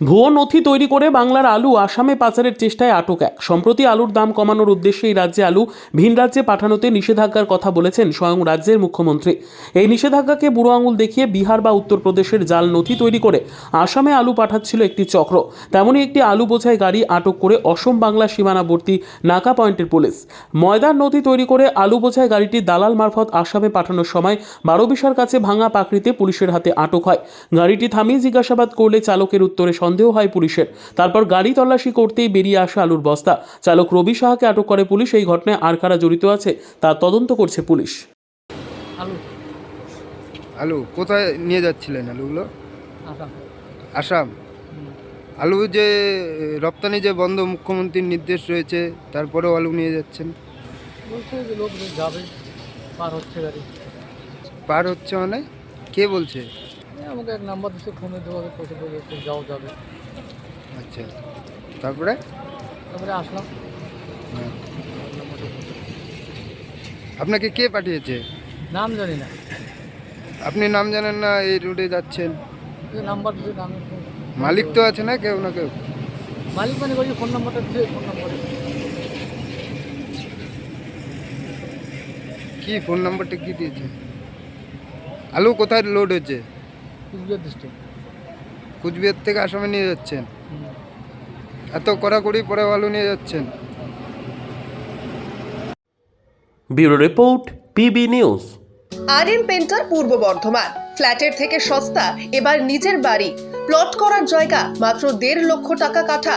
ভুয়ো নথি তৈরি করে বাংলার আলু আসামে পাচারের চেষ্টায় আটক এক। সম্প্রতি আলুর দাম কমানোর উদ্দেশ্যে এই রাজ্যে আলু ভিন রাজ্যে পাঠানোতে নিষেধাজ্ঞার কথা বলেছেন স্বয়ং রাজ্যের মুখ্যমন্ত্রী। এই নিষেধাজ্ঞাকে বুড়ো আঙুল দেখিয়ে বিহার বা উত্তরপ্রদেশের জাল নথি তৈরি করে আসামে আলু পাঠাচ্ছিল একটি চক্র। তেমনই একটি আলু বোঝাই গাড়ি আটক করে অসম বাংলা সীমানাবর্তী নাকা পয়েন্টের পুলিশ। ময়দার নথি তৈরি করে আলু বোঝাই গাড়িটি দালাল মারফত আসামে পাঠানোর সময় বারোবিশার কাছে ভাঙা পাকড়িতে পুলিশের হাতে আটক হয়। গাড়িটি থামিয়ে জিজ্ঞাসাবাদ করলে চালকের উত্তরে সন্দেহ হয় পুলিশের। তারপর গাড়ি তল্লাশি করতেই বেরিয়ে আসে আলুর বস্তা। চালক রবি সাহাকে আটক করে পুলিশ এই ঘটনায় আর কারা জড়িত আছে তা তদন্ত করছে পুলিশ। আলু। আলু কোথায় নিয়ে যাচ্ছিলেন আলুগুলো? আসাম। আসাম? আলু যে রপ্তানি যে বন্ধ মুখ্যমন্ত্রীর নির্দেশ রয়েছে তারপরেও আলু নিয়ে যাচ্ছেন? বলছে যে লোক যাবে পার হচ্ছে গাড়ি। পার হচ্ছে মানে? কে বলছে? আমাকে এক নাম্বার দিচ্ছে ফোনে দেওয়া কত বলে যাও যাবে। আচ্ছা। তারপরে? তারপরে আসলাম। হ্যাঁ। আপনাকে কে পাঠিয়েছে? নাম জানি না। আপনি নাম জানেন না এই রুটে যাচ্ছেন? নাম্বার দিচ্ছে ফোন মালিক তো আছে না কেউ না কেউ? মালিক মানে বলছি ফোন নাম্বারটা দিচ্ছে ফোন নাম্বারে কি ফোন নাম্বারটা কি দিয়েছে? আলু কোথায় লোড হচ্ছে কুচবিহার ডিস্ট্রিক্ট কুচবিহার থেকে আসামে নিয়ে যাচ্ছেন? এত কড়াকড়ি পরে ভালো নিয়ে যাচ্ছেন? Bureau report PB news. R M painter Purba Bardhaman. ফ্ল্যাটের থেকে সস্তা এবার নিজের বাড়ি। প্লট করার জায়গা মাত্র দেড় লক্ষ টাকা কাঠা।